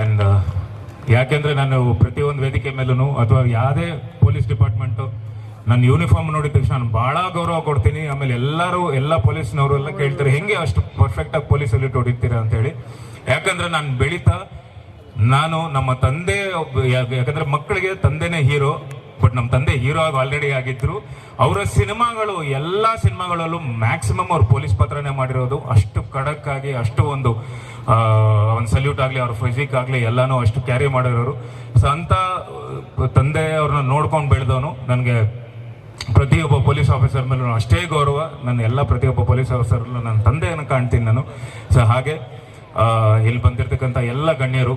And ಯಾಕೆಂದ್ರೆ ನಾನು ಪ್ರತಿಯೊಂದು ವೇದಿಕೆ ಮೇಲೂ ಅಥವಾ ಯಾವುದೇ ಪೊಲೀಸ್ ಡಿಪಾರ್ಟ್ಮೆಂಟು ನನ್ನ ಯೂನಿಫಾರ್ಮ್ ನೋಡಿದ ತಕ್ಷಣ ನಾನು ಭಾಳ ಗೌರವ ಕೊಡ್ತೀನಿ. ಆಮೇಲೆ ಎಲ್ಲರೂ, ಎಲ್ಲ ಪೊಲೀಸ್ನವರು ಎಲ್ಲ ಕೇಳ್ತಾರೆ, ಹೆಂಗೆ ಅಷ್ಟು ಪರ್ಫೆಕ್ಟಾಗಿ ಪೊಲೀಸಲ್ಲಿ ಹೊಡಿತೀರಾ ಅಂತೇಳಿ ಯಾಕಂದರೆ ನಾನು ಬೆಳೀತಾ, ನಾನು ನಮ್ಮ ತಂದೆ ಒಬ್ಬ- ಯಾಕ- ಯಾಕಂದ್ರೆ ಮಕ್ಕಳಿಗೆ ತಂದೆನೇ ಹೀರೋ, ಬಟ್ ನಮ್ಮ ತಂದೆ ಹೀರೋ ಆಗಿ ಆಲ್ರೆಡಿ ಆಗಿದ್ರು. ಅವರ ಸಿನಿಮಾಗಳು, ಎಲ್ಲ ಸಿನಿಮಾಗಳಲ್ಲೂ ಮ್ಯಾಕ್ಸಿಮಮ್ ಅವ್ರು ಪೊಲೀಸ್ ಪಾತ್ರನೇ ಮಾಡಿರೋದು. ಅಷ್ಟು ಖಡಕ್ಕಾಗಿ, ಅಷ್ಟು ಒಂದು ಒಂದು ಸಲ್ಯೂಟ್ ಆಗಲಿ, ಅವ್ರ ಫಿಸಿಕ್ ಆಗಲಿ, ಎಲ್ಲಾನು ಅಷ್ಟು ಕ್ಯಾರಿ ಮಾಡಿರೋರು. ಸೊ ಅಂತ ತಂದೆ ಅವ್ರನ್ನ ನೋಡ್ಕೊಂಡು ಬೆಳೆದವನು ನನಗೆ ಪ್ರತಿಯೊಬ್ಬ ಪೊಲೀಸ್ ಆಫೀಸರ್ ಮೇಲೂ ಅಷ್ಟೇ ಗೌರವ. ನನ್ನ ಎಲ್ಲ ಪ್ರತಿಯೊಬ್ಬ ಪೊಲೀಸ್ ಆಫೀಸರ್ಲು ನನ್ನ ತಂದೆಯನ್ನು ಕಾಣ್ತೀನಿ ನಾನು. ಸೊ ಹಾಗೆ ಇಲ್ಲಿ ಬಂದಿರತಕ್ಕಂಥ ಎಲ್ಲ ಗಣ್ಯರು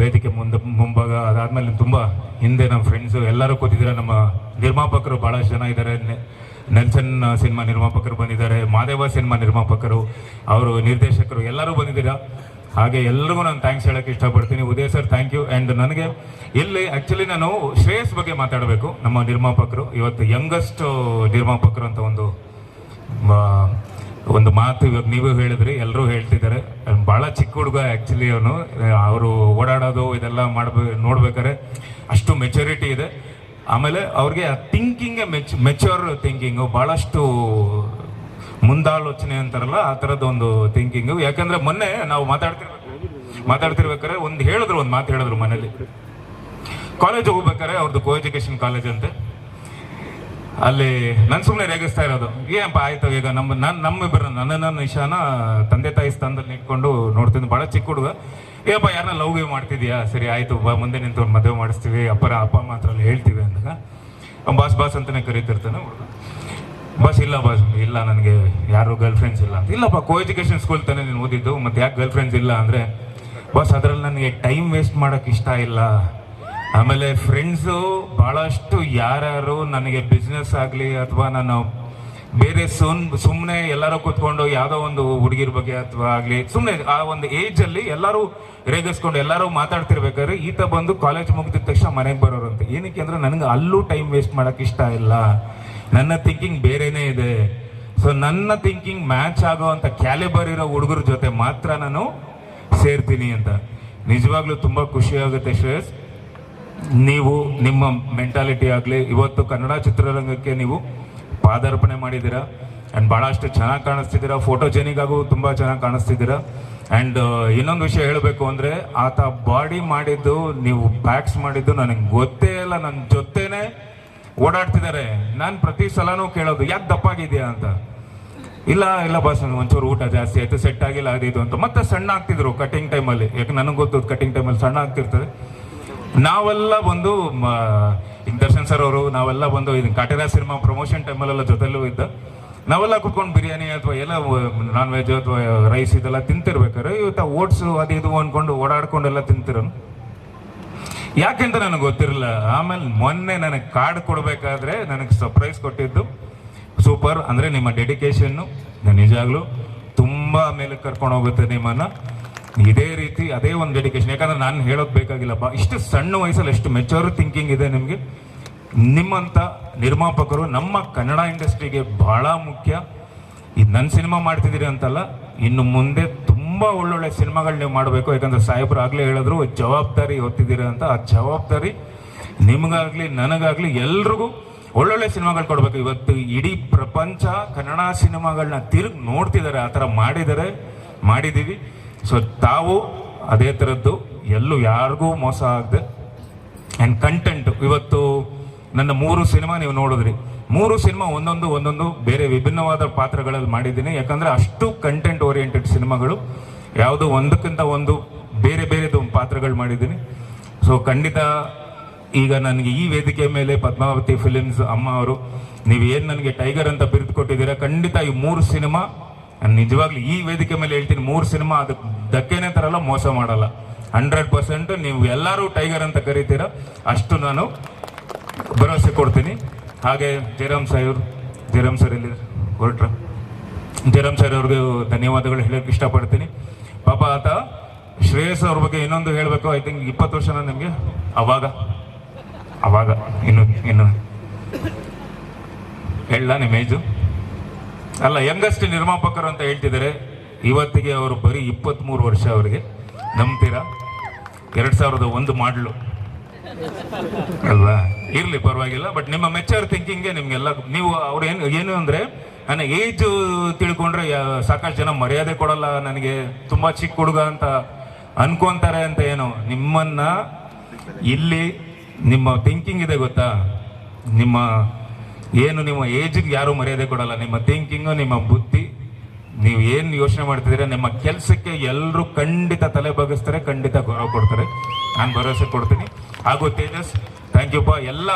ವೇದಿಕೆ ಮುಂದೆ, ಮುಂಭಾಗ ಅದಾದಮೇಲೆ ತುಂಬ ಹಿಂದೆ ನಮ್ಮ ಫ್ರೆಂಡ್ಸು ಎಲ್ಲರೂ ಕೂತಿದ್ದಾರೆ. ನಮ್ಮ ನಿರ್ಮಾಪಕರು ಭಾಳಷ್ಟು ಜನ ಇದ್ದಾರೆ. ನೆಲ್ಸನ್ ಸಿನಿಮಾ ನಿರ್ಮಾಪಕರು ಬಂದಿದ್ದಾರೆ, ಮಾದೇವ ಸಿನಿಮಾ ನಿರ್ಮಾಪಕರು, ಅವರು ನಿರ್ದೇಶಕರು, ಎಲ್ಲರೂ ಬಂದಿದ್ದೀರಾ. ಹಾಗೆ ಎಲ್ಲರಿಗೂ ನಾನು ಥ್ಯಾಂಕ್ಸ್ ಹೇಳಕ್ಕೆ ಇಷ್ಟಪಡ್ತೀನಿ. Uday sir thank you and ನನಗೆ ಇಲ್ಲಿ ಆ್ಯಕ್ಚುಲಿ ನಾನು ಶ್ರೇಯಸ್ ಬಗ್ಗೆ ಮಾತಾಡಬೇಕು, ನಮ್ಮ ನಿರ್ಮಾಪಕರು. ಇವತ್ತು ಯಂಗಸ್ಟ್ ನಿರ್ಮಾಪಕರು ಅಂತ ಒಂದು ಒಂದು ಮಾತು ಇವಾಗ ನೀವು ಹೇಳಿದ್ರಿ ಎಲ್ಲರೂ ಹೇಳ್ತಿದ್ದಾರೆ. ಭಾಳ ಚಿಕ್ಕ ಹುಡುಗ ಆ್ಯಕ್ಚುಲಿ ಅವನು. ಅವರು ಓಡಾಡೋದು, ಇದೆಲ್ಲ ಮಾಡ್ಬೇ ನೋಡ್ಬೇಕಾರೆ ಅಷ್ಟು ಮೆಚುರಿಟಿ ಇದೆ. ಆಮೇಲೆ ಅವ್ರಿಗೆ ಆ ಥಿಂಕಿಂಗೇ ಮೆಚ್ ಮೆಚ್ಯೂರ್ ಥಿಂಕಿಂಗು ಭಾಳಷ್ಟು ಮುಂದಾಲೋಚನೆ ಅಂತಾರಲ್ಲ, ಆ ಥರದ ಒಂದು ಥಿಂಕಿಂಗು ಯಾಕಂದ್ರೆ ಮೊನ್ನೆ ನಾವು ಮಾತಾಡ್ತಿರ್ಬೇಕು, ಮಾತಾಡ್ತಿರ್ಬೇಕಾದ್ರೆ ಒಂದು ಹೇಳಿದ್ರು, ಒಂದು ಮಾತು ಹೇಳಿದ್ರು ಮನೇಲಿ. ಕಾಲೇಜ್ ಹೋಗ್ಬೇಕಾರೆ ಅವ್ರದ್ದು ಕೋ ಎಜುಕೇಶನ್ ಕಾಲೇಜ್ ಅಂತೆ. ಅಲ್ಲಿ ನನ್ ಸುಮ್ಮನೆ ರೇಗಿಸ್ತಾ ಇರೋದು. ಏನಪ್ಪ ಆಯ್ತು ಈಗ ನಮ್ಮ ನಾನು ನಮ್ಮಿಬ್ಬರು ನನ್ನ ನಿಶಾನ ತಂದೆ ತಾಯಿ ಸ್ಥಾನದಲ್ಲಿ ನಿಂತ್ಕೊಂಡು ನೋಡ್ತೀನಿ ಬಹಳ ಚಿಕ್ಕ ಹುಡುಗ. ಏನಪ್ಪ ಯಾರನ್ನ ಲವ್ ಗಿವ್ ಮಾಡ್ತಿದ್ಯಾ? ಸರಿ, ಆಯ್ತು, ಬಾ, ಮುಂದೆ ನಿಂತು ಮದುವೆ ಮಾಡಿಸ್ತೀವಿ. ಅಪ್ಪರ, ಅಪ್ಪ ಅಮ್ಮ ಹತ್ರ ಹೇಳ್ತೀವಿ ಅಂದಾಗ ಬಾಸ್ ಬಾಸ್ ಅಂತಾನೆ ಕರೀತಿರ್ತಾನೆ ಬಸ್, ಇಲ್ಲ ಬಾಸ್, ಇಲ್ಲ, ನನಗೆ ಯಾರು ಗರ್ಲ್ ಫ್ರೆಂಡ್ಸ್ ಇಲ್ಲ ಅಂತ. ಇಲ್ಲಪ್ಪ ಕೋ ಎಜುಕೇಶನ್ ಸ್ಕೂಲ್ ತಾನೇ ನೀನು ಓದಿದ್ದು. ಮತ್ತೆ ಯಾಕೆ ಗರ್ಲ್ ಫ್ರೆಂಡ್ಸ್ ಇಲ್ಲ ಅಂದರೆ, ಬಸ್, ಅದರಲ್ಲಿ ನನಗೆ ಟೈಮ್ ವೇಸ್ಟ್ ಮಾಡೋಕ್ಕೆ ಇಷ್ಟ ಇಲ್ಲ. ಆಮೇಲೆ ಫ್ರೆಂಡ್ಸು ಭಾಳಷ್ಟು ಯಾರ್ಯಾರು ನನಗೆ ಬಿಸ್ನೆಸ್ ಆಗಲಿ, ಅಥವಾ ನಾನು ಬೇರೆ ಸುಮ್ ಸುಮ್ಮನೆ ಎಲ್ಲರೂ ಕೂತ್ಕೊಂಡು ಯಾವುದೋ ಒಂದು ಹುಡುಗಿರ ಬಗ್ಗೆ ಅಥವಾ ಆಗಲಿ ಸುಮ್ಮನೆ ಆ ಒಂದು ಏಜ್ ಅಲ್ಲಿ ಎಲ್ಲರೂ ರೇಗಿಸ್ಕೊಂಡು ಎಲ್ಲರೂ ಮಾತಾಡ್ತಿರ್ಬೇಕಾದ್ರೆ ಈತ ಬಂದು ಕಾಲೇಜ್ ಮುಗಿದ ತಕ್ಷಣ ಮನೆಗೆ ಬರೋರು ಅಂತ ಏನಕ್ಕೆ ಅಂದ್ರೆ ನನಗೆ ಅಲ್ಲೂ ಟೈಮ್ ವೇಸ್ಟ್ ಮಾಡೋಕೆ ಇಷ್ಟ ಇಲ್ಲ. ನನ್ನ ಥಿಂಕಿಂಗ್ ಬೇರೆನೇ ಇದೆ. ಸೊ ನನ್ನ ಥಿಂಕಿಂಗ್ ಮ್ಯಾಚ್ ಆಗೋವಂಥ ಕ್ಯಾಲಿಬರ್ ಇರೋ ಹುಡುಗರ ಜೊತೆ ಮಾತ್ರ ನಾನು ಸೇರ್ತೀನಿ ಅಂತ. ನಿಜವಾಗ್ಲೂ ತುಂಬಾ ಖುಷಿ ಆಗುತ್ತೆ ಶ್ರೇಯಸ್. ನೀವು ನಿಮ್ಮ ಮೆಂಟಾಲಿಟಿ ಆಗಲಿ, ಇವತ್ತು ಕನ್ನಡ ಚಿತ್ರರಂಗಕ್ಕೆ ನೀವು ಪಾದಾರ್ಪಣೆ ಮಾಡಿದ್ದೀರಾ? ಆ್ಯಂಡ್ ಭಾಳಷ್ಟು ಚೆನ್ನಾಗಿ ಕಾಣಿಸ್ತಿದ್ದೀರಾ? ಫೋಟೋಜೆನಿಗಾಗೂ ತುಂಬ ಚೆನ್ನಾಗಿ ಕಾಣಿಸ್ತಿದ್ದೀರಾ? ಆ್ಯಂಡ್ ಇನ್ನೊಂದು ವಿಷಯ ಹೇಳಬೇಕು ಅಂದರೆ, ಆತ ಬಾಡಿ ಮಾಡಿದ್ದು, ನೀವು ಬ್ಯಾಕ್ಸ್ ಮಾಡಿದ್ದು ನನಗೆ ಗೊತ್ತೇ ಇಲ್ಲ. ನನ್ನ ಜೊತೆನೇ ಓಡಾಡ್ತಿದ್ದಾರೆ. ನಾನು ಪ್ರತಿ ಸಲನೂ ಕೇಳೋದು, ಯಾಕೆ ದಪ್ಪಾಗಿದೆಯಾ ಅಂತ. ಇಲ್ಲ ಇಲ್ಲ ಬಸ್ ಒಂಚೂರು ಊಟ ಜಾಸ್ತಿ ಆಯಿತು ಸೆಟ್ ಆಗಿಲ್ಲ, ಅದು ಇದು ಅಂತ. ಮತ್ತೆ ಸಣ್ಣ ಆಗ್ತಿದ್ರು ಕಟಿಂಗ್ ಟೈಮಲ್ಲಿ ಯಾಕೆ ನನಗೆ ಗೊತ್ತು ಕಟಿಂಗ್ ಟೈಮಲ್ಲಿ ಸಣ್ಣ ಆಗ್ತಿರ್ತದೆ? ನಾವೆಲ್ಲ ಬಂದು ಈಗ ದರ್ಶನ್ ಸರ್ ಅವರು, ನಾವೆಲ್ಲ ಬಂದು ಇದು ಕಾಟೇರ ಸಿನಿಮಾ ಪ್ರಮೋಷನ್ ಟೈಮಲ್ಲೆಲ್ಲ ಜೊತೆಲೂ ಇದ್ದ. ನಾವೆಲ್ಲ ಕುತ್ಕೊಂಡು ಬಿರಿಯಾನಿ ಅಥವಾ ಎಲ್ಲ ನಾನ್ ವೆಜ್ ಅಥವಾ ರೈಸ್ ಇದೆಲ್ಲ ತಿಂತಿರ್ಬೇಕಾದ್ರೆ ಇವತ್ತು ಓಟ್ಸು ಅದು ಇದು ಅನ್ಕೊಂಡು ಓಡಾಡ್ಕೊಂಡೆಲ್ಲ ತಿಂತಿರೋನು. ಯಾಕೆಂತ ನನಗೆ ಗೊತ್ತಿರಲಿಲ್ಲ, ಆಮೇಲೆ ಮೊನ್ನೆ ನನಗೆ ಕಾರ್ಡ್ ಕೊಡಬೇಕಾದ್ರೆ ನನಗೆ ಸರ್ಪ್ರೈಸ್ ಕೊಟ್ಟಿದ್ದು. ಸೂಪರ್ ಅಂದರೆ ನಿಮ್ಮ ಡೆಡಿಕೇಶನ್ನು ನಿಜಾಗ್ಲೂ ತುಂಬ ಮೇಲೆ ಕರ್ಕೊಂಡು ಹೋಗುತ್ತೆ ನಿಮ್ಮನ್ನ. ಇದೇ ರೀತಿ ಅದೇ ಒಂದು ಡೆಡಿಕೇಶನ್ ಯಾಕಂದ್ರೆ ನಾನು ಹೇಳೋದು ಬೇಕಾಗಿಲ್ಲಪ್ಪ. ಇಷ್ಟು ಸಣ್ಣ ವಯಸ್ಸಲ್ಲಿ ಎಷ್ಟು ಮೆಚೂರ್ ಥಿಂಕಿಂಗ್ ಇದೆ ನಿಮಗೆ? ನಿಮ್ಮಂತ ನಿರ್ಮಾಪಕರು ನಮ್ಮ ಕನ್ನಡ ಇಂಡಸ್ಟ್ರಿಗೆ ಬಹಳ ಮುಖ್ಯ. ಈ ನನ್ನ ಸಿನಿಮಾ ಮಾಡ್ತಿದ್ದೀರಿ ಅಂತಲ್ಲ, ಇನ್ನು ಮುಂದೆ ತುಂಬಾ ಒಳ್ಳೊಳ್ಳೆ ಸಿನಿಮಾಗಳು ನೀವು ಮಾಡಬೇಕು. ಯಾಕಂದ್ರೆ ಸಾಹೇಬ್ರು ಆಗಲೇ ಹೇಳಿದ್ರು, ಜವಾಬ್ದಾರಿ ಹೊತ್ತಿದ್ದೀರಿ ಅಂತ. ಆ ಜವಾಬ್ದಾರಿ ನಿಮಗಾಗಲಿ, ನನಗಾಗಲಿ ಎಲ್ರಿಗೂ ಒಳ್ಳೊಳ್ಳೆ ಸಿನಿಮಾಗಳು ಕೊಡಬೇಕು. ಇವತ್ತು ಇಡೀ ಪ್ರಪಂಚ ಕನ್ನಡ ಸಿನಿಮಾಗಳನ್ನ ತಿರುಗಿ ನೋಡ್ತಿದ್ದಾರೆ. ಆ ಥರ ಮಾಡಿದ್ದಾರೆ ಮಾಡಿದ್ದೀವಿ. ಸೊ ತಾವು ಅದೇ ಥರದ್ದು ಎಲ್ಲೂ ಯಾರಿಗೂ ಮೋಸ ಆಗದೆ ಆ್ಯಂಡ್ ಕಂಟೆಂಟ್ ಇವತ್ತು ನನ್ನ ಮೂರು ಸಿನಿಮಾ ನೀವು ನೋಡಿದ್ರಿ. ಮೂರು ಸಿನಿಮಾ ಒಂದೊಂದು ಒಂದೊಂದು ಬೇರೆ ವಿಭಿನ್ನವಾದ ಪಾತ್ರಗಳಲ್ಲಿ ಮಾಡಿದ್ದೀನಿ. ಯಾಕಂದ್ರೆ ಅಷ್ಟು ಕಂಟೆಂಟ್ ಓರಿಯೆಂಟೆಡ್ ಸಿನಿಮಾಗಳು, ಯಾವುದು ಒಂದಕ್ಕಿಂತ ಒಂದು ಬೇರೆ ಬೇರೆದು ಪಾತ್ರಗಳು ಮಾಡಿದ್ದೀನಿ. ಸೊ ಖಂಡಿತ ಈಗ ನನಗೆ ಈ ವೇದಿಕೆ ಮೇಲೆ ಪದ್ಮಾವತಿ ಫಿಲಿಮ್ಸ್ ಅಮ್ಮ ಅವರು, ನೀವು ಏನು ನನಗೆ ಟೈಗರ್ ಅಂತ ಬಿರಿದು ಕೊಟ್ಟಿದ್ದೀರಾ, ಖಂಡಿತ ಈ ಮೂರು ಸಿನಿಮಾ ನಾನು ನಿಜವಾಗ್ಲೂ ಈ ವೇದಿಕೆ ಮೇಲೆ ಹೇಳ್ತೀನಿ, ಮೂರು ಸಿನಿಮಾ ಅದು ಧಕ್ಕೆನೇ ತರಲ್ಲ, ಮೋಸ ಮಾಡಲ್ಲ. ಹಂಡ್ರೆಡ್ ಪರ್ಸೆಂಟ್ ನೀವು ಎಲ್ಲರೂ ಟೈಗರ್ ಅಂತ ಕರಿತೀರ, ಅಷ್ಟು ನಾನು ಭರವಸೆ ಕೊಡ್ತೀನಿ. ಹಾಗೆ ಜಯರಾಮ್ ಸಾಹೇಬ್ ಜಯರಾಮ್ ಸರ್ ಇಲ್ಲಿ ಹೊರಟ್ರ? ಜಯರಾಮ್ ಸರ್ ಅವ್ರಿಗೆ ಧನ್ಯವಾದಗಳು ಹೇಳಕ್ಕೆ ಇಷ್ಟಪಡ್ತೀನಿ. ಪಾಪ ಆತ ಶ್ರೇಯಸ್ ಅವ್ರ ಬಗ್ಗೆ ಇನ್ನೊಂದು ಹೇಳಬೇಕು ಐ ಥಿಂಕ್ ಇಪ್ಪತ್ತು ವರ್ಷನ ನಿಮಗೆ, ಅವಾಗ ಅವಾಗ, ಇನ್ನು ಇನ್ನು. ಹೇಳ ನಿಮ್ಮ ಏಜು? ಅಲ್ಲ ಯಂಗಸ್ಟ್ ನಿರ್ಮಾಪಕರು ಅಂತ ಹೇಳ್ತಿದ್ದಾರೆ. ಇವತ್ತಿಗೆ ಅವರು ಬರೀ ಇಪ್ಪತ್ತ್ಮೂರು ವರ್ಷ ಅವರಿಗೆ. ನಂಬ್ತೀರಾ? ಎರಡು ಸಾವಿರದ ಒಂದು ಮಾಡಲು. ಅಲ್ವಾ? ಇರ್ಲಿ, ಪರವಾಗಿಲ್ಲ ಬಟ್ ನಿಮ್ಮ ಮೆಚರ್ ಥಿಂಕಿಂಗ್ಗೆ ನಿಮಗೆಲ್ಲ ನೀವು ಅವ್ರು ಏನು ಏನು ಅಂದ್ರೆ, ನನ್ನ ಏಜ್ ತಿಳ್ಕೊಂಡ್ರೆ ಸಾಕಷ್ಟು ಜನ ಮರ್ಯಾದೆ ಕೊಡಲ್ಲ, ನನಗೆ ತುಂಬಾ ಚಿಕ್ಕ ಹುಡುಗ ಅಂತ ಅನ್ಕೊಂತಾರೆ ಅಂತ ಏನು? ನಿಮ್ಮನ್ನ ಇಲ್ಲಿ ನಿಮ್ಮ ಥಿಂಕಿಂಗ್ ಇದೆ ಗೊತ್ತಾ? ನಿಮ್ಮ ಏನು ನಿಮ್ಮ ಏಜಿಗೆ ಯಾರು ಮರ್ಯಾದೆ ಕೊಡಲ್ಲ. ನಿಮ್ಮ ಥಿಂಕಿಂಗು ನಿಮ್ಮ ಬುದ್ಧಿ, ನೀವು ಏನು ಯೋಚನೆ ಮಾಡ್ತಿದ್ದೀರಾ, ನಿಮ್ಮ ಕೆಲಸಕ್ಕೆ ಎಲ್ಲರೂ ಖಂಡಿತ ತಲೆ ಬಗ್ಗಿಸ್ತಾರೆ, ಖಂಡಿತ ಗೌರವ ಕೊಡ್ತಾರೆ. ನಾನು ಭರವಸೆ ಕೊಡ್ತೀನಿ. ಹಾಗೂ ತೇಜಸ್ ಥ್ಯಾಂಕ್ ಯು ಪಾ. ಎಲ್ಲ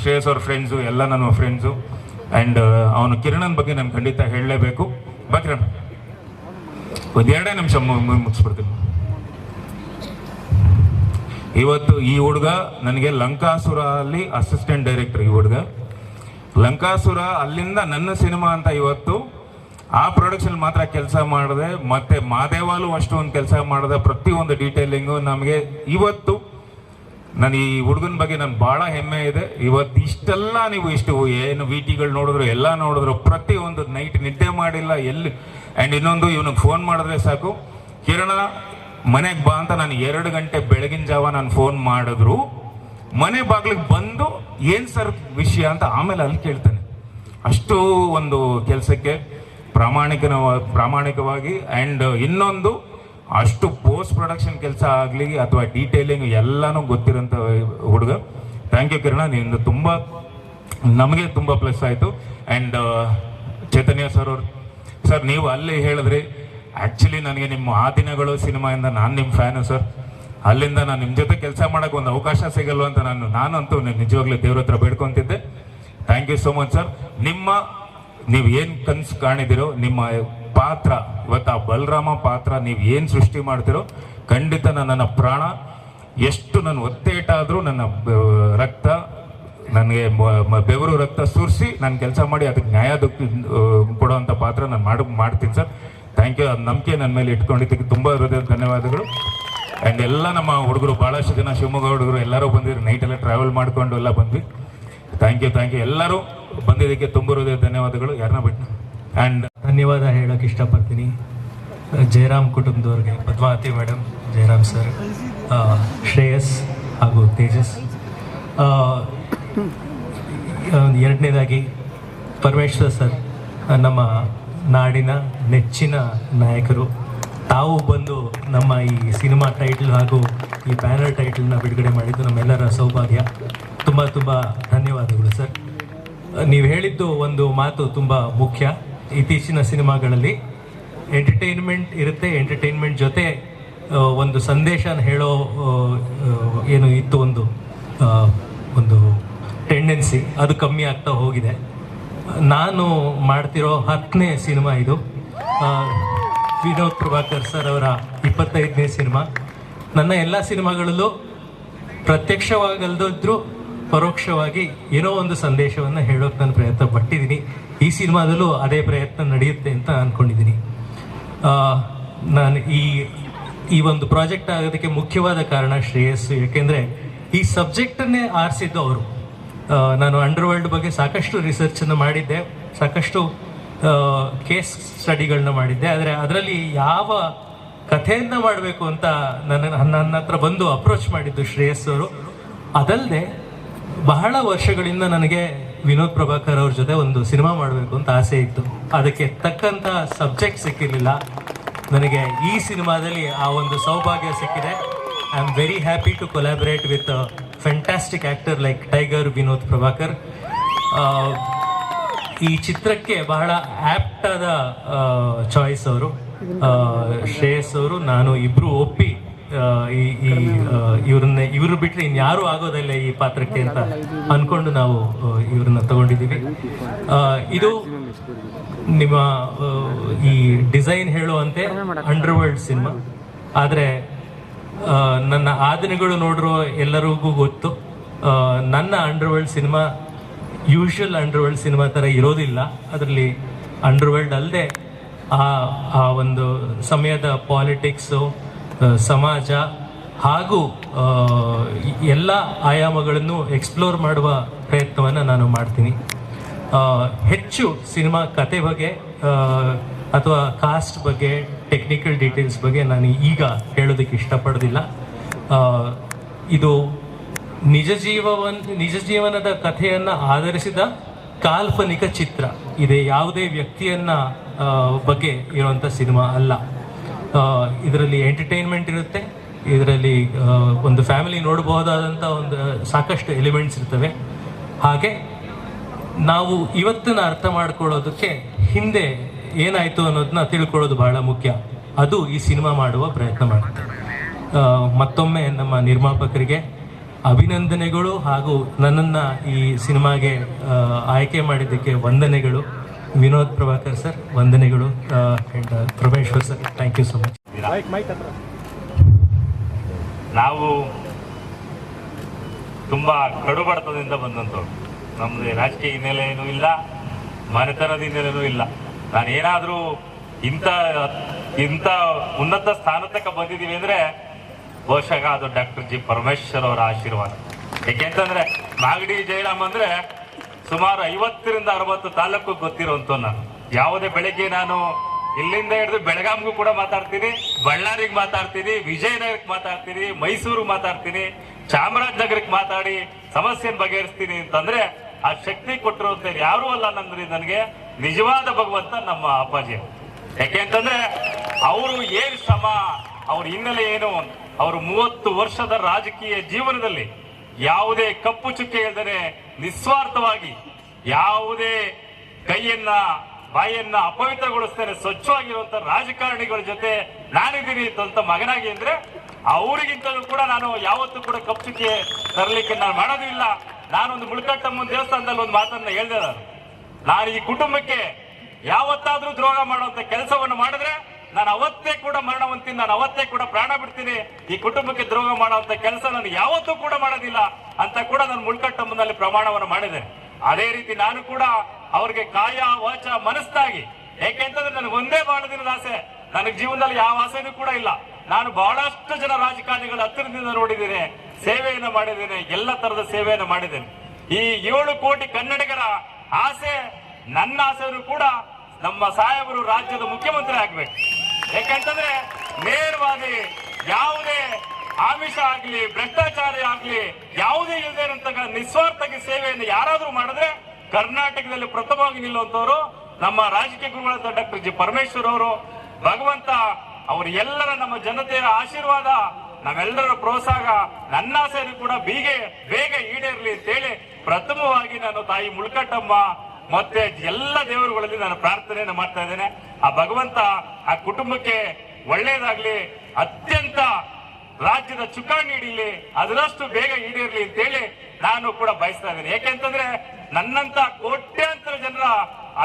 ಶ್ರೇಯಸ್ ಅವ್ರ ಫ್ರೆಂಡ್ಸು ಎಲ್ಲ ನನ್ನ ಫ್ರೆಂಡ್ಸು ಆ್ಯಂಡ್ ಅವನು ಕಿರಣನ ಬಗ್ಗೆ ನಾನು ಖಂಡಿತ ಹೇಳಲೇಬೇಕು. ಬಾ ಒಂದು ಎರಡೇ ನಿಮಿಷ ಮುಗಿಸ್ಬಿಡ್ತೀನಿ. ಇವತ್ತು ಈ ಹುಡುಗ, ನನಗೆ ಲಂಕಾಸುರ ಅಲ್ಲಿ ಅಸಿಸ್ಟೆಂಟ್ ಡೈರೆಕ್ಟರ್ ಈ ಹುಡುಗ. ಲಂಕಾಸುರ ಅಲ್ಲಿಂದ ನನ್ನ ಸಿನಿಮಾ ಅಂತ ಇವತ್ತು, ಆ ಪ್ರೊಡಕ್ಷನ್ ಮಾತ್ರ ಕೆಲಸ ಮಾಡಿದೆ, ಮತ್ತೆ ಮಾದೇವಾಲು ಅಷ್ಟು ಒಂದು ಕೆಲಸ ಮಾಡಿದೆ, ಪ್ರತಿಯೊಂದು ಡೀಟೇಲಿಂಗು ನಮಗೆ ಇವತ್ತು ನಾನು ಈ ಹುಡುಗನ ಬಗ್ಗೆ ನಾನು ಬಹಳ ಹೆಮ್ಮೆ ಇದೆ. ಇವತ್ತು ಇಷ್ಟೆಲ್ಲ ನೀವು ಇಷ್ಟು ಏನು ವಿ ಟಿಗಳು ನೋಡಿದ್ರು, ಎಲ್ಲ ನೋಡಿದ್ರು, ಪ್ರತಿಯೊಂದು ನೈಟ್ ನಿದ್ದೆ ಮಾಡಿಲ್ಲ, ಎಲ್ಲಿ ಆ್ಯಂಡ್ ಇನ್ನೊಂದು ಇವನಿಗೆ ಫೋನ್ ಮಾಡಿದ್ರೆ ಸಾಕು. ಕಿರಣ, ಮನೆಗೆ ಬಾ ಅಂತ ನಾನು ಎರಡು ಗಂಟೆ ಬೆಳಗಿನ ಜಾವ ನಾನು ಫೋನ್ ಮಾಡಿದ್ರು. ಮನೆ ಬಾಗಿಲಿಗೆ ಬಂದು ಏನು ಸರ್ ವಿಷಯ ಅಂತ ಆಮೇಲೆ ಅಲ್ಲಿ ಕೇಳ್ತಾನೆ. ಅಷ್ಟು ಒಂದು ಕೆಲಸಕ್ಕೆ ಪ್ರಾಮಾಣಿಕನ ಪ್ರಾಮಾಣಿಕವಾಗಿ ಆ್ಯಂಡ್ ಇನ್ನೊಂದು ಅಷ್ಟು ಪೋಸ್ಟ್ ಪ್ರೊಡಕ್ಷನ್ ಕೆಲಸ ಆಗಲಿ ಅಥವಾ ಡೀಟೇಲಿಂಗ್ ಎಲ್ಲಾನು ಗೊತ್ತಿರೋಂಥ ಹುಡುಗ. ಥ್ಯಾಂಕ್ ಯು ಕಿರಣ, ನಿಂದು ತುಂಬ, ನಮಗೆ ತುಂಬ ಪ್ಲಸ್ ಆಯಿತು. ಆ್ಯಂಡ್ ಚೈತನ್ಯ ಸರ್ ಅವರು ಸರ್ ನೀವು ಅಲ್ಲಿ ಹೇಳಿದ್ರಿ. ಆ್ಯಕ್ಚುಲಿ ನನಗೆ ನಿಮ್ಮ ಆ ದಿನಗಳು ಸಿನಿಮಾಯಿಂದ ನಾನು ನಿಮ್ಮ ಫ್ಯಾನು ಸರ್ ಅಲ್ಲಿಂದ ನಾನು ನಿಮ್ಮ ಜೊತೆ ಕೆಲಸ ಮಾಡೋಕೆ ಒಂದು ಅವಕಾಶ ಸಿಗಲ್ಲ ಅಂತ ನಾನು, ನಾನಂತೂ ನಿಜವಾಗ್ಲೂ ದೇವ್ರ ಹತ್ರ ಬೇಡ್ಕೊತಿದ್ದೆ. Thank you so much sir ನಿಮ್ಮ, ನೀವು ಏನು ಕನಸು ಕಾಣಿದಿರೋ, ನಿಮ್ಮ ಪಾತ್ರ, ಇವತ್ತು ಆ ಬಲರಾಮ ಪಾತ್ರ ನೀವು ಏನು ಸೃಷ್ಟಿ ಮಾಡ್ತಿರೋ, ಖಂಡಿತ ನನ್ನ ಪ್ರಾಣ, ಎಷ್ಟು ನನ್ನ ಒತ್ತೇಟಾದರೂ ನನ್ನ ರಕ್ತ, ನನಗೆ ಬೆವರು ರಕ್ತ ಸುರಿಸಿ ನಾನು ಕೆಲಸ ಮಾಡಿ ಅದಕ್ಕೆ ನ್ಯಾಯ ಕೊಡುವಂಥ ಪಾತ್ರ ನಾನು ಮಾಡಿ ಮಾಡ್ತೀನಿ ಸರ್ ಥ್ಯಾಂಕ್ ಯು ನಂಬಿಕೆ ನನ್ನ ಮೇಲೆ ಇಟ್ಕೊಂಡಿದ್ದಕ್ಕೆ ತುಂಬ ಹೃದಯದ ಧನ್ಯವಾದಗಳು. ಆ್ಯಂಡ್ ಎಲ್ಲ ನಮ್ಮ ಹುಡುಗರು ಭಾಳಷ್ಟು ಜನ ಶಿವಮೊಗ್ಗ ಹುಡುಗರು, ಎಲ್ಲರೂ ಬಂದಿದ್ರು. ನೈಟ್ ಎಲ್ಲ ಟ್ರಾವೆಲ್ ಮಾಡ್ಕೊಂಡು ಎಲ್ಲ ಬಂದ್ವಿ. ಥ್ಯಾಂಕ್ ಯು ಥ್ಯಾಂಕ್ ಯು ಎಲ್ಲರೂ ಬಂದಿದ್ದಕ್ಕೆ ತುಂಬ ಧನ್ಯವಾದಗಳು. ಯಾರನ್ನ ಬಿಟ್ಟು ಆ್ಯಂಡ್ ಧನ್ಯವಾದ ಹೇಳೋಕೆ ಇಷ್ಟಪಡ್ತೀನಿ. ಜಯರಾಮ್ ಕುಟುಂಬದವ್ರಿಗೆ, ಪದ್ಮಾವತಿ ಮೇಡಮ್, ಜಯರಾಮ್ ಸರ್ ಶ್ರೇಯಸ್ ಹಾಗೂ ತೇಜಸ್. ಎರಡನೇದಾಗಿ ಪರಮೇಶ್ವರ್ ಸರ್, ನಮ್ಮ ನಾಡಿನ ನೆಚ್ಚಿನ ನಾಯಕರು. ತಾವು ಬಂದು ನಮ್ಮ ಈ ಸಿನಿಮಾ ಟೈಟಲ್ ಹಾಗೂ ಈ ಬ್ಯಾನರ್ ಟೈಟಲ್ನ ಬಿಡುಗಡೆ ಮಾಡಿದ್ದು ನಮ್ಮೆಲ್ಲರ ಸೌಭಾಗ್ಯ. ತುಂಬ ತುಂಬ ಧನ್ಯವಾದಗಳು ಸರ್ ನೀವು ಹೇಳಿದ್ದು ಒಂದು ಮಾತು ತುಂಬ ಮುಖ್ಯ. ಇತ್ತೀಚಿನ ಸಿನಿಮಾಗಳಲ್ಲಿ ಎಂಟರ್ಟೈನ್ಮೆಂಟ್ ಇರುತ್ತೆ ಎಂಟರ್ಟೈನ್ಮೆಂಟ್ ಜೊತೆ ಒಂದು ಸಂದೇಶನ ಹೇಳೋ ಏನು ಇತ್ತು ಒಂದು ಒಂದು ಟೆಂಡೆನ್ಸಿ ಅದು ಕಮ್ಮಿ ಆಗ್ತಾ ಹೋಗಿದೆ. ನಾನು ಮಾಡ್ತಿರೋ ಹತ್ತನೇ ಸಿನಿಮಾ ಇದು. ವಿನೋದ್ ಪ್ರಭಾಕರ್ ಸರ್ ಅವರ ಇಪ್ಪತ್ತೈದನೇ ಸಿನಿಮಾ. ನನ್ನ ಎಲ್ಲ ಸಿನಿಮಾಗಳಲ್ಲೂ ಪ್ರತ್ಯಕ್ಷವಾಗಲ್ದಿದ್ರು ಪರೋಕ್ಷವಾಗಿ ಏನೋ ಒಂದು ಸಂದೇಶವನ್ನು ಹೇಳೋಕೆ ನಾನು ಪ್ರಯತ್ನ ಪಟ್ಟಿದ್ದೀನಿ ಈ ಸಿನಿಮಾದಲ್ಲೂ ಅದೇ ಪ್ರಯತ್ನ ನಡೆಯುತ್ತೆ ಅಂತ ಅಂದ್ಕೊಂಡಿದ್ದೀನಿ ನಾನು ಈ ಈ ಒಂದು ಪ್ರಾಜೆಕ್ಟ್ ಆಗೋದಕ್ಕೆ ಮುಖ್ಯವಾದ ಕಾರಣ ಶ್ರೇಯಸ್ಸು. ಏಕೆಂದರೆ ಈ ಸಬ್ಜೆಕ್ಟನ್ನೇ ಆರಿಸಿದ್ದು ಅವರು. ನಾನು ಅಂಡರ್ ವರ್ಲ್ಡ್ ಬಗ್ಗೆ ಸಾಕಷ್ಟು ರಿಸರ್ಚನ್ನು ಮಾಡಿದ್ದೆ. ಸಾಕಷ್ಟು ಕೇಸ್ ಸ್ಟಡಿಗಳನ್ನ ಮಾಡಿದ್ದೆ. ಆದರೆ ಅದರಲ್ಲಿ ಯಾವ ಕಥೆಯನ್ನ ಮಾಡಬೇಕು ಅಂತ ನನ್ನ ನನ್ನ ಹತ್ರ ಬಂದು ಅಪ್ರೋಚ್ ಮಾಡಿದ್ದು ಶ್ರೇಯಸ್ ಅವರು. ಅದಲ್ಲದೆ ಬಹಳ ವರ್ಷಗಳಿಂದ ನನಗೆ ವಿನೋದ್ ಪ್ರಭಾಕರ್ ಅವ್ರ ಜೊತೆ ಒಂದು ಸಿನಿಮಾ ಮಾಡಬೇಕು ಅಂತ ಆಸೆ ಇತ್ತು. ಅದಕ್ಕೆ ತಕ್ಕಂತ ಸಬ್ಜೆಕ್ಟ್ ಸಿಕ್ಕಿರಲಿಲ್ಲ. ನನಗೆ ಈ ಸಿನಿಮಾದಲ್ಲಿ ಆ ಒಂದು ಸೌಭಾಗ್ಯ ಸಿಕ್ಕಿದೆ. I am very happy to collaborate with fantastic actor like Tiger Vinod Prabhakar ಈ ಚಿತ್ರಕ್ಕೆ ಬಹಳ ಆಪ್ಟ್ ಚಾಯ್ಸ್ ಅವರು ಶ್ರೇಯಸ್ ಅವರು, ನಾನು ಇಬ್ರು ಒಪ್ಪಿ ಈ ಈ ಇವ್ರನ್ನ, ಇವ್ರು ಬಿಟ್ರೆ ಇನ್ಯಾರು ಆಗೋದಲ್ಲ ಈ ಪಾತ್ರಕ್ಕೆ ಅಂತ ಅನ್ಕೊಂಡು ನಾವು ಇವ್ರನ್ನ ತಗೊಂಡಿದ್ದೀವಿ. ಇದು ನಿಮ್ಮ ಈ ಡಿಸೈನ್ ಹೇಳುವಂತೆ ಅಂಡರ್ ವರ್ಲ್ಡ್ ಸಿನಿಮಾ. ಆದರೆ ನನ್ನ ಆದಿನಗಳು ನೋಡಿರೋ ಎಲ್ಲರಿಗೂ ಗೊತ್ತು. ನನ್ನ underworld cinema usual underworld cinema ಥರ ಇರೋದಿಲ್ಲ. ಅದರಲ್ಲಿ ಅಂಡರ್ ವರ್ಲ್ಡ್ ಅಲ್ಲದೆ ಆ ಆ ಒಂದು ಸಮಯದ ಪಾಲಿಟಿಕ್ಸು ಸಮಾಜ ಹಾಗೂ ಎಲ್ಲ ಆಯಾಮಗಳನ್ನು ಎಕ್ಸ್ಪ್ಲೋರ್ ಮಾಡುವ ಪ್ರಯತ್ನವನ್ನು ನಾನು ಮಾಡ್ತೀನಿ. ಹೆಚ್ಚು ಸಿನಿಮಾ ಕತೆ ಬಗ್ಗೆ ಅಥವಾ ಕಾಸ್ಟ್ ಬಗ್ಗೆ ಟೆಕ್ನಿಕಲ್ ಡೀಟೇಲ್ಸ್ ಬಗ್ಗೆ ನಾನು ಈಗ ಹೇಳೋದಕ್ಕೆ ಇಷ್ಟಪಡೋದಿಲ್ಲ. ಇದು ನಿಜ ಜೀವವನ್, ನಿಜ ಜೀವನದ ಕಥೆಯನ್ನು ಆಧರಿಸಿದ ಕಾಲ್ಪನಿಕ ಚಿತ್ರ. ಇದೆ ಯಾವುದೇ ವ್ಯಕ್ತಿಯನ್ನ ಬಗ್ಗೆ ಇರುವಂತ ಸಿನಿಮಾ ಅಲ್ಲ. ಇದರಲ್ಲಿ ಎಂಟರ್ಟೈನ್ಮೆಂಟ್ ಇರುತ್ತೆ. ಇದರಲ್ಲಿ ಒಂದು ಫ್ಯಾಮಿಲಿ ನೋಡಬಹುದಾದಂಥ ಒಂದು, ಸಾಕಷ್ಟು ಎಲಿಮೆಂಟ್ಸ್ ಇರ್ತವೆ. ಹಾಗೆ ನಾವು ಇವತ್ತನ್ನು ಅರ್ಥ ಮಾಡ್ಕೊಳ್ಳೋದಕ್ಕೆ ಹಿಂದೆ ಏನಾಯ್ತು ಅನ್ನೋದನ್ನ ತಿಳ್ಕೊಳ್ಳೋದು ಬಹಳ ಮುಖ್ಯ. ಅದು ಈ ಸಿನಿಮಾ ಮಾಡುವ ಪ್ರಯತ್ನ ಮಾಡುತ್ತೆ ಮತ್ತೊಮ್ಮೆ ನಮ್ಮ ನಿರ್ಮಾಪಕರಿಗೆ ಅಭಿನಂದನೆಗಳು ಹಾಗೂ ನನ್ನನ್ನು ಈ ಸಿನಿಮಾಗೆ ಆಯ್ಕೆ ಮಾಡಿದ್ದಕ್ಕೆ ವಂದನೆಗಳು. ವಿನೋದ್ ಪ್ರಭಾಕರ್ ಸರ್ ವಂದನೆಗಳು. And Parameshwar sir thank you so much ನಾವು ತುಂಬ ಕಡು ಬಡತನದಿಂದ ಬಂದಂಥವ್ರು. ನಮ್ಮದು ರಾಜಕೀಯ ಹಿನ್ನೆಲೆ ಏನೂ ಇಲ್ಲ ಮನೆತನದ ಹಿನ್ನೆಲೆನೂ ಇಲ್ಲ. ನಾನೇನಾದರೂ ಇಂಥ ಇಂಥ ಉನ್ನತ ಸ್ಥಾನ ತನಕ ಬಂದಿದ್ದೀವಿ ಅಂದರೆ ಬಹುಶಃ ಅದು ಡಾಕ್ಟರ್ ಜಿ ಪರಮೇಶ್ವರ್ ಅವರ ಆಶೀರ್ವಾದ. ಏಕೆಂತಂದ್ರೆ ಮಾಗಡಿ ಜಯರಾಮ್ ಅಂದ್ರೆ ಸುಮಾರು ಐವತ್ತರಿಂದ ಅರವತ್ತು ತಾಲೂಕು ಗೊತ್ತಿರುವಂತ ನಾನು. ಯಾವುದೇ ಬೆಳಿಗ್ಗೆ ನಾನು ಇಲ್ಲಿಂದ ಹಿಡಿದು ಬೆಳಗಾಂಗೂ ಕೂಡ ಮಾತಾಡ್ತೀನಿ, ಬಳ್ಳಾರಿಗೆ ಮಾತಾಡ್ತೀನಿ, ವಿಜಯನಗರಕ್ಕೆ ಮಾತಾಡ್ತೀನಿ ಮೈಸೂರಿಗೆ ಮಾತಾಡ್ತೀನಿ, ಚಾಮರಾಜನಗರಕ್ಕೆ ಮಾತಾಡಿ ಸಮಸ್ಯೆನ ಬಗೆಹರಿಸ್ತೀನಿ ಅಂತಂದ್ರೆ ಆ ಶಕ್ತಿ ಕೊಟ್ಟಿರುವಂತ ಯಾರು ಅಲ್ಲ ನಂದ್ರಿ ನನಗೆ ನಿಜವಾದ ಭಗವಂತ ನಮ್ಮ ಅಪ್ಪಾಜಿ. ಯಾಕೆ ಅಂತಂದ್ರೆ ಅವರು ಏನ್ ಶ್ರಮ, ಅವ್ರ ಹಿನ್ನೆಲೆ ಏನು ಅವರು ಮೂವತ್ತು ವರ್ಷದ ರಾಜಕೀಯ ಜೀವನದಲ್ಲಿ ಯಾವುದೇ ಕಪ್ಪು ಚುಕ್ಕೆ ಇಲ್ಲದೆ ನಿಸ್ವಾರ್ಥವಾಗಿ ಯಾವುದೇ ಕೈಯನ್ನ, ಬಾಯಿಯನ್ನ ಅಪವಿತ್ರಗೊಳಿಸ್ತೇನೆ ಸ್ವಚ್ಛವಾಗಿರುವಂತ ರಾಜಕಾರಣಿಗಳ ಜೊತೆ ನಾನಿದ್ದೀನಿ ಅಂತ ಮಗನಾಗಿ ಅಂದ್ರೆ ಅವರಿಗಿಂತಲೂ ಕೂಡ ನಾನು ಯಾವತ್ತೂ ಕೂಡ ಕಪ್ಪು ಚುಕ್ಕೆ ತರಲಿಕ್ಕೆ ನಾನು ಮಾಡೋದು ಇಲ್ಲ. ನಾನೊಂದು ಮುಳುಕಟ್ಟಮ್ಮನ ದೇವಸ್ಥಾನದಲ್ಲಿ ಒಂದು ಮಾತನ್ನ ಹೇಳ್ದೆ ನಾನು. ನಾನು ಈ ಕುಟುಂಬಕ್ಕೆ ಯಾವತ್ತಾದ್ರೂ ದ್ರೋಹ ಮಾಡುವಂತ ಕೆಲಸವನ್ನು ಮಾಡಿದ್ರೆ ನಾನು ಅವತ್ತೇ ಕೂಡ ಮರಣ ಹೊಂದ್ತೀನಿ ನಾನು ಅವತ್ತೇ ಕೂಡ ಪ್ರಾಣ ಬಿಡ್ತೀನಿ, ಈ ಕುಟುಂಬಕ್ಕೆ ದ್ರೋಹ ಮಾಡುವಂತ ಕೆಲಸ ನಾನು ಯಾವತ್ತೂ ಕೂಡ ಮಾಡೋದಿಲ್ಲ ಅಂತ ಕೂಡ ನಾನು ಮುಳ್ಕಟ್ಟಮ್ಮನಲ್ಲಿ ಪ್ರಮಾಣವನ್ನು ಮಾಡಿದ್ದೇನೆ. ಅದೇ ರೀತಿ ನಾನು ಕೂಡ ಅವ್ರಿಗೆ ಕಾಯ, ವಾಚ, ಮನಸ್ಸಾಗಿ ಯಾಕೆಂತಂದ್ರೆ ನನಗೆ ಒಂದೇ ಬಹಳ ಆಸೆ. ನನಗೆ ಜೀವನದಲ್ಲಿ ಯಾವ ಆಸೆನೂ ಕೂಡ ಇಲ್ಲ. ನಾನು ಬಹಳಷ್ಟು ಜನ ರಾಜಕಾರಣಿಗಳ ಹತ್ತಿರದಿಂದ ನೋಡಿದ್ದೇನೆ, ಸೇವೆಯನ್ನು ಮಾಡಿದ್ದೇನೆ, ಎಲ್ಲ ತರದ ಸೇವೆಯನ್ನು ಮಾಡಿದ್ದೇನೆ. ಈ ಏಳು ಕೋಟಿ ಕನ್ನಡಿಗರ ಆಸೆ, ನನ್ನ ಆಸೆಯನ್ನು ಕೂಡ ನಮ್ಮ ಸಾಹೇಬರು ರಾಜ್ಯದ ಮುಖ್ಯಮಂತ್ರಿ ಆಗ್ಬೇಕು. ಯಾಕಂತಂದ್ರೆ ನೇರವಾಗಿ ಯಾವುದೇ ಆಮಿಷ ಆಗ್ಲಿ, ಭ್ರಷ್ಟಾಚಾರ ಆಗ್ಲಿ, ಯಾವುದೇ ಇಲ್ಲದೆ ಇರುವಂತಹ ನಿಸ್ವಾರ್ಥಕ್ಕೆ ಸೇವೆಯನ್ನು ಯಾರಾದ್ರೂ ಮಾಡಿದ್ರೆ ಕರ್ನಾಟಕದಲ್ಲಿ ಪ್ರಥಮವಾಗಿ ನಿಲ್ಲುವಂತವರು ನಮ್ಮ ರಾಜಕೀಯ ಗುರುಗಳಾದ ಡಾಕ್ಟರ್ ಜಿ ಪರಮೇಶ್ವರ್ ಅವರು, ಭಗವಂತ ಅವರು ಎಲ್ಲರ ನಮ್ಮ ಜನತೆಯ ಆಶೀರ್ವಾದ, ನಾವೆಲ್ಲರ ಪ್ರೋತ್ಸಾಹ ನನ್ನ ಕೂಡ ಬೀಗೆ, ಬೇಗ ಈಡೇರಲಿ ಅಂತೇಳಿ ಪ್ರಥಮವಾಗಿ ನಾನು ತಾಯಿ ಮುಳ್ಕಟ್ಟಮ್ಮ ಮತ್ತೆ ಎಲ್ಲ ದೇವರುಗಳಲ್ಲಿ ನಾನು ಪ್ರಾರ್ಥನೆಯನ್ನು ಮಾಡ್ತಾ ಇದ್ದೇನೆ. ಆ ಭಗವಂತ ಆ ಕುಟುಂಬಕ್ಕೆ ಒಳ್ಳೇದಾಗ್ಲಿ, ಅತ್ಯಂತ ರಾಜ್ಯದ ಚುಕ್ಕಾಣಿ ಹಿಡೀಲಿ ಅದರಷ್ಟು ಬೇಗ ಈಡೇರ್ಲಿ ಅಂತೇಳಿ ನಾನು ಕೂಡ ಬಯಸ್ತಾ ಇದ್ದೇನೆ. ಯಾಕೆಂತಂದ್ರೆ ನನ್ನಂತ ಕೋಟ್ಯಾಂತರ ಜನರ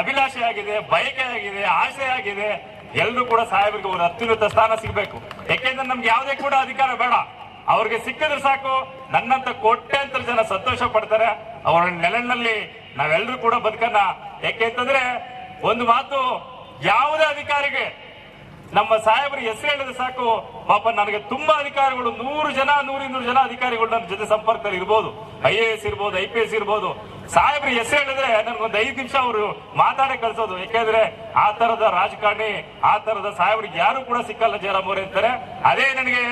ಅಭಿಲಾಷೆ ಆಗಿದೆ, ಬಯಕೆ ಆಗಿದೆ, ಆಸೆ ಆಗಿದೆ. ಎಲ್ಲರೂ ಕೂಡ ಸಾಹೇಬರಿಗೆ ಒಂದು ಅತ್ಯುನ್ನತ ಸ್ಥಾನ ಸಿಗಬೇಕು. ಯಾಕೆಂದ್ರೆ ನಮ್ಗೆ ಯಾವುದೇ ಕೂಡ ಅಧಿಕಾರ ಬೇಡ. ಅವ್ರಿಗೆ ಸಿಕ್ಕಿದ್ರೆ ಸಾಕು, ನನ್ನಂತ ಕೋಟ್ಯಾಂತರ ಜನ ಸಂತೋಷ ಪಡ್ತಾರೆ. ಅವರ ನೆಲೆನಲ್ಲಿ ನಾವೆಲ್ಲರೂ ಕೂಡ ಬದುಕನ್ನ. ಯಾಕೆಂತಂದ್ರೆ ಒಂದು ಮಾತು ಯಾವುದೇ ಅಧಿಕಾರಿಗೆ, ನಮ್ಮ ಸಾಹೇಬರು ಹೆಸರು ಹೇಳಿದ್ರೆ ಸಾಕು. ಪಾಪ ನನಗೆ ತುಂಬಾ ಅಧಿಕಾರಿಗಳು, ನೂರು ಜನ ನೂರಿನೂರು ಜನ ಅಧಿಕಾರಿಗಳು ನನ್ನ ಜೊತೆ ಸಂಪರ್ಕದಲ್ಲಿ ಇರ್ಬೋದು. ಐ ಎ ಎಸ್ ಇರ್ಬೋದು ಐ ಪಿ ಎಸ್ ಇರ್ಬೋದು. ಸಾಹೇಬ್ರು ಹೆಸರು ಹೇಳಿದ್ರೆ ನನ್ಗೊಂದು ಐದು ನಿಮಿಷ ಅವರು ಮಾತಾಡೇ ಕಳಿಸೋದು. ಯಾಕೆಂದ್ರೆ ಆ ತರದ ರಾಜಕಾರಣಿ, ಆ ತರದ ಸಾಹೇಬ್ರಿಗೆ ಯಾರು ಕೂಡ ಸಿಕ್ಕಲ್ಲ ಜಯರಾಮ್ ಅವರೇ ಅಂತಾರೆ. ಅದೇ ನನಗೆ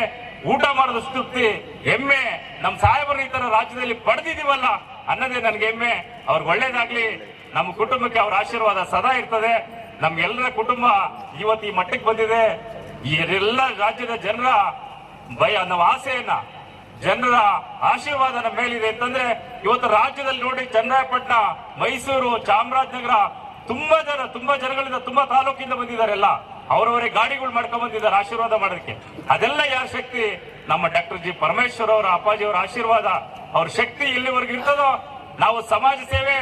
ಊಟ ಮಾಡೋದು ತೃಪ್ತಿ, ಹೆಮ್ಮೆ. ನಮ್ಮ ಸಾಹೇಬರು ಈ ತರ ರಾಜ್ಯದಲ್ಲಿ ಪಡೆದಿದೀವಲ್ಲ ಅನ್ನೋದೇ ನನಗೆ ಹೆಮ್ಮೆ. ಅವ್ರಿಗೆ ಒಳ್ಳೇದಾಗ್ಲಿ. ನಮ್ಮ ಕುಟುಂಬಕ್ಕೆ ಅವ್ರ ಆಶೀರ್ವಾದ ಸದಾ ಇರ್ತದೆ. ನಮ್ಗೆಲ್ಲರ ಕುಟುಂಬ ಇವತ್ತು ಈ ಮಟ್ಟಕ್ಕೆ ಬಂದಿದೆ. ಇವರೆಲ್ಲ ರಾಜ್ಯದ ಜನರ ಭಯ, ನಮ್ಮ ಆಸೆಯನ್ನ, ಜನರ ಆಶೀರ್ವಾದ ನಮ್ಮ ಮೇಲಿದೆ ಅಂತಂದ್ರೆ, ಇವತ್ತು ರಾಜ್ಯದಲ್ಲಿ ನೋಡಿ ಚನ್ನರಾಯಪಟ್ಟಣ ಮೈಸೂರು, ಚಾಮರಾಜನಗರ ತುಂಬಾ ಜನ, ತುಂಬಾ ಜನಗಳಿಂದ ತುಂಬಾ ತಾಲೂಕಿಂದ ಬಂದಿದ್ದಾರೆ ಎಲ್ಲ ಅವರವರೇ ಗಾಡಿಗಳು ಮಾಡ್ಕೊಂಡ್ ಬಂದಿದ್ದಾರೆ ಆಶೀರ್ವಾದ ಮಾಡೋದಕ್ಕೆ ಅದೆಲ್ಲ ಯಾರ ಶಕ್ತಿ? ನಮ್ಮ ಡಾಕ್ಟರ್ ಜಿ ಪರಮೇಶ್ವರ್ ಅವರ, ಅಪ್ಪಾಜಿ ಅವರ ಆಶೀರ್ವಾದ. ಅವ್ರ ಶಕ್ತಿ ಇಲ್ಲಿವರೆಗೂ ಇರ್ತದೋ? ನಾವು ಸಮಾಜ ಸೇವೆ,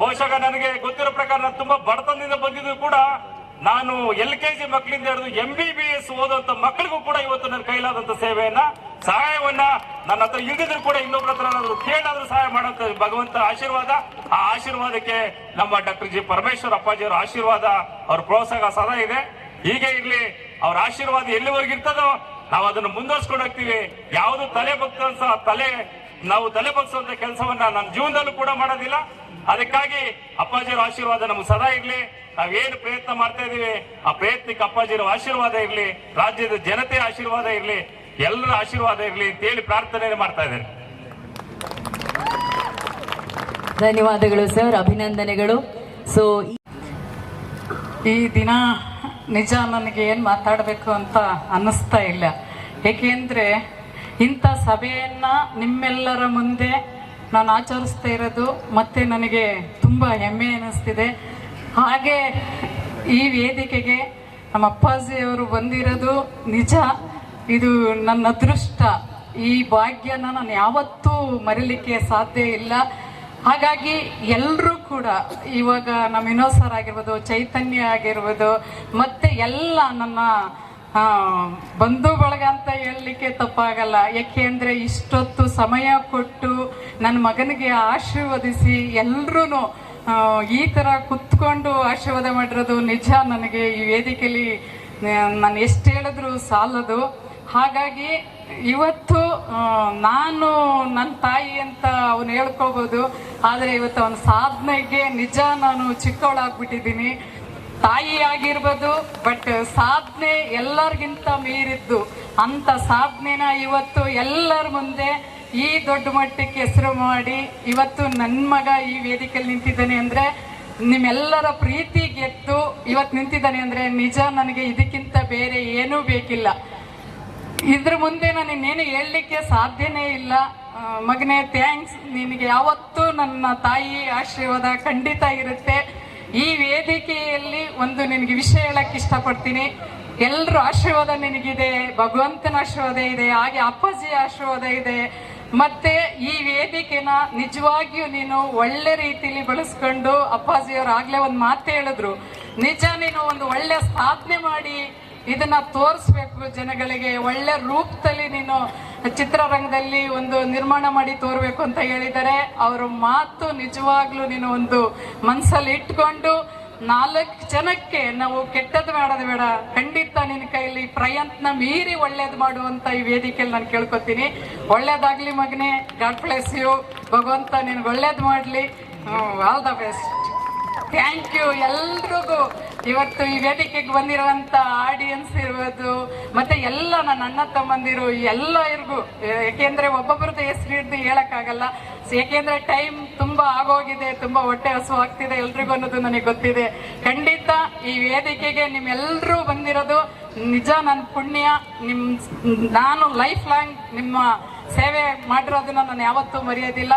ಬಹುಶಃ ನನಗೆ ಗೊತ್ತಿರೋ ಪ್ರಕಾರ ನಾನು ತುಂಬಾ ಬಡತನದಿಂದ ಬಂದಿದ್ದು ಕೂಡ ನಾನು ಎಲ್ ಕೆ ಜಿ ಮಕ್ಕಳಿಂದ ಹಿಡಿದು ಎಂ ಬಿ ಬಿ ಎಸ್ ಓದುವಂತ ಮಕ್ಕಳಿಗೂ ಕೂಡ ಇವತ್ತು ನನ್ನ ಕೈಲಾದಂತ ಸೇವೆಯನ್ನ, ಸಹಾಯವನ್ನ ನನ್ನ ಹತ್ರ ಇಲ್ಲದಿದ್ರು ಕೂಡ ಇನ್ನೊಬ್ಬರ ಹತ್ರ ಕೇಳಾದ್ರೂ ಸಹಾಯ ಮಾಡುವಂತ ಭಗವಂತ ಆಶೀರ್ವಾದ. ಆ ಆಶೀರ್ವಾದಕ್ಕೆ ನಮ್ಮ ಡಾಕ್ಟರ್ ಜಿ ಪರಮೇಶ್ವರ್ ಅಪ್ಪಾಜಿಯವರ ಆಶೀರ್ವಾದ ಅವ್ರ ಪ್ರೋತ್ಸಾಹ ಸದಾ ಇದೆ. ಹೀಗೆ ಇರ್ಲಿ, ಅವ್ರ ಆಶೀರ್ವಾದ ಎಲ್ಲಿವರೆಗೂ ಇರ್ತದೋ, ನಾವು ಅದನ್ನು ಮುಂದುವರ್ಸ್ಕೊಂಡು ಹೋಗ್ತೀವಿ. ಯಾವುದು ತಲೆ ಭಕ್ತ ತಲೆ ನಾವು ತಲೆ ಬಗ್ಸುವಂತ ಕೆಲಸವನ್ನ ನನ್ನ ಜೀವನದಲ್ಲೂ ಕೂಡ ಮಾಡೋದಿಲ್ಲ. ಅದಕ್ಕಾಗಿ ಅಪ್ಪಾಜಿಯವರ ಆಶೀರ್ವಾದ ನಮ್ಗೆ ಸದಾ ಇರಲಿ. ನಾವೇನು ಪ್ರಯತ್ನ ಮಾಡ್ತಾ ಇದೀವಿ ಆ ಪ್ರಯತ್ನಕ್ಕೆ ಅಪ್ಪಾಜಿಯವರ ಆಶೀರ್ವಾದ ಇರಲಿ ರಾಜ್ಯದ ಜನತೆಯ ಆಶೀರ್ವಾದ ಇರಲಿ ಎಲ್ಲರ ಆಶೀರ್ವಾದ ಇರಲಿ ಅಂತೇಳಿ ಪ್ರಾರ್ಥನೆ ಮಾಡ್ತಾ ಇದ್ದೇನೆ. ಧನ್ಯವಾದಗಳು ಸರ್ ಅಭಿನಂದನೆಗಳು. ಸೊ ಈ ದಿನ ನಿಜ ನನಗೆ ಏನು ಮಾತಾಡಬೇಕು ಅಂತ ಅನ್ನಿಸ್ತಾ ಇಲ್ಲ. ಏಕೆಂದರೆ ಇಂಥ ಸಭೆಯನ್ನು ನಿಮ್ಮೆಲ್ಲರ ಮುಂದೆ ನಾನು ಆಚರಿಸ್ತಾ ಇರೋದು ಮತ್ತೆ ನನಗೆ ತುಂಬ ಹೆಮ್ಮೆ ಅನ್ನಿಸ್ತಿದೆ ಹಾಗೆ ಈ ವೇದಿಕೆಗೆ ನಮ್ಮ ಅಪ್ಪಾಜಿಯವರು ಬಂದಿರೋದು ನಿಜ. ಇದು ನನ್ನ ಅದೃಷ್ಟ. ಈ ಭಾಗ್ಯನ ನಾನು ಯಾವತ್ತೂ ಮರಿಲಿಕ್ಕೆ ಸಾಧ್ಯ ಇಲ್ಲ. ಹಾಗಾಗಿ ಎಲ್ಲರೂ ಕೂಡ ಇವಾಗ ನಮ್ಮ ವಿನೋದ್ ಸರ್ ಆಗಿರ್ಬೋದು, ಚೈತನ್ಯ ಆಗಿರ್ಬೋದು, ಮತ್ತೆ ಎಲ್ಲ ನನ್ನ ಬಂಧು ಬಳಗ ಅಂತ ಹೇಳಲಿಕ್ಕೆ ತಪ್ಪಾಗಲ್ಲ. ಯಾಕೆಂದ್ರೆ ಇಷ್ಟೊತ್ತು ಸಮಯ ಕೊಟ್ಟು ನನ್ನ ಮಗನಿಗೆ ಆಶೀರ್ವದಿಸಿ ಎಲ್ರೂ ಈ ಥರ ಕುತ್ಕೊಂಡು ಆಶೀರ್ವಾದ ಮಾಡಿರೋದು ನಿಜ ನನಗೆ. ಈ ವೇದಿಕೆಯಲ್ಲಿ ನಾನು ಎಷ್ಟು ಹೇಳಿದ್ರು ಸಾಲದು. ಹಾಗಾಗಿ ಇವತ್ತು ನಾನು ನನ್ನ ತಾಯಿ ಅಂತ ಅವನು ಹೇಳ್ಕೋಬೋದು. ಆದರೆ ಇವತ್ತು ಅವನ ಸಾಧನೆಗೆ ನಿಜ ನಾನು ಚಿಕ್ಕವಳಾಗ್ಬಿಟ್ಟಿದ್ದೀನಿ. ತಾಯಿ ಆಗಿರ್ಬೋದು ಬಟ್ ಸಾಧನೆ ಎಲ್ಲರಿಗಿಂತ ಮೀರಿದ್ದು, ಅಂತ ಸಾಧನೆನ ಇವತ್ತು ಎಲ್ಲರ ಮುಂದೆ ಈ ದೊಡ್ಡ ಮಟ್ಟಕ್ಕೆ ಹೆಸರು ಮಾಡಿ ಇವತ್ತು ನನ್ನ ಮಗ ಈ ವೇದಿಕೆಯಲ್ಲಿ ನಿಂತಿದ್ದಾನೆ ಅಂದರೆ ನಿಮ್ಮೆಲ್ಲರ ಪ್ರೀತಿ ಗೆದ್ದು ಇವತ್ತು ನಿಂತಿದ್ದಾನೆ ಅಂದರೆ ನಿಜ ನನಗೆ ಇದಕ್ಕಿಂತ ಬೇರೆ ಏನೂ ಬೇಕಿಲ್ಲ. ಇದ್ರ ಮುಂದೆ ನಾನು ಇನ್ನೇನು ಹೇಳಲಿಕ್ಕೆ ಸಾಧ್ಯನೇ ಇಲ್ಲ. ಮಗನೇ ಥ್ಯಾಂಕ್ಸ್ ನಿನಗೆ ಯಾವತ್ತೂ ನನ್ನ ತಾಯಿ ಆಶೀರ್ವಾದ ಖಂಡಿತ ಇರುತ್ತೆ. ಈ ವೇದಿಕೆಯಲ್ಲಿ ಒಂದು ನಿನಗೆ ವಿಷಯ ಹೇಳಕ್ಕೆ ಇಷ್ಟಪಡ್ತೀನಿ. ಎಲ್ಲರ ಆಶೀರ್ವಾದ ನಿನಗಿದೆ, ಭಗವಂತನ ಆಶೀರ್ವಾದ ಇದೆ, ಹಾಗೆ ಅಪ್ಪಾಜಿ ಆಶೀರ್ವಾದ ಇದೆ. ಮತ್ತೆ ಈ ವೇದಿಕೆನ ನಿಜವಾಗಿಯೂ ನೀನು ಒಳ್ಳೆ ರೀತಿಲಿ ಬಳಸ್ಕೊಂಡು ಅಪ್ಪಾಜಿಯವರು ಆಗ್ಲೇ ಒಂದು ಮಾತು ಹೇಳಿದ್ರು. ನಿಜ ನೀನು ಒಂದು ಒಳ್ಳೆ ಸಾಧನೆ ಮಾಡಿ ಇದನ್ನ ತೋರಿಸ್ಬೇಕು ಜನಗಳಿಗೆ, ಒಳ್ಳೆ ರೂಪದಲ್ಲಿ ನೀನು ಚಿತ್ರರಂಗದಲ್ಲಿ ಒಂದು ನಿರ್ಮಾಣ ಮಾಡಿ ತೋರ್ಬೇಕು ಅಂತ ಹೇಳಿದ್ದಾರೆ ಅವರ ಮಾತು ನಿಜವಾಗ್ಲೂ ನೀನು ಒಂದು ಮನಸ್ಸಲ್ಲಿ ಇಟ್ಕೊಂಡು ನಾಲ್ಕು ಜನಕ್ಕೆ ನಾವು ಕೆಟ್ಟದ್ದು ಮಾಡೋದು ಬೇಡ, ಖಂಡಿತ ನಿನ್ನ ಕೈಲಿ ಪ್ರಯತ್ನ ಮೀರಿ ಒಳ್ಳೇದು ಮಾಡುವಂತ ಈ ವೇದಿಕೆಯಲ್ಲಿ ನಾನು ಕೇಳ್ಕೊತೀನಿ. ಒಳ್ಳೇದಾಗ್ಲಿ ಮಗನೇ ಗಾಡ್ ಪ್ಲೇಸ್ ಯು ಭಗವಂತ ನಿನ್ಗೆ ಒಳ್ಳೇದು ಮಾಡಲಿ. All the best thank you ಎಲ್ರಿಗೂ. ಇವತ್ತು ಈ ವೇದಿಕೆಗೆ ಬಂದಿರುವಂತ ಆಡಿಯನ್ಸ್ ಇರ್ಬೋದು ಮತ್ತೆ ಎಲ್ಲ ನನ್ನ ಅಣ್ಣ ತಮ್ಮಂದಿರು, ಎಲ್ಲರಿಗೂ. ಯಾಕೆಂದ್ರೆ ಒಬ್ಬೊಬ್ಬರದ್ದು ಹೆಸರು ಹಿಡಿದು ಹೇಳಕ್ಕಾಗಲ್ಲ. ಯಾಕೆಂದ್ರೆ ಟೈಮ್ ತುಂಬಾ ಆಗೋಗಿದೆ, ತುಂಬಾ ಹೊಟ್ಟೆ ಹಸು ಆಗ್ತಿದೆ ಎಲ್ರಿಗೂ ಅನ್ನೋದು ನನಗೆ ಗೊತ್ತಿದೆ. ಖಂಡಿತ ಈ ವೇದಿಕೆಗೆ ನಿಮ್ಮೆಲ್ಲರೂ ಬಂದಿರೋದು. ನಿಜ ನನ್ನ ಪುಣ್ಯ, ನಿಮ್, ನಾನು ಲೈಫ್ ಲಾಂಗ್ ನಿಮ್ಮ ಸೇವೆ ಮಾಡಿರೋದನ್ನ ನಾನು ಯಾವತ್ತೂ ಮರೆಯೋದಿಲ್ಲ.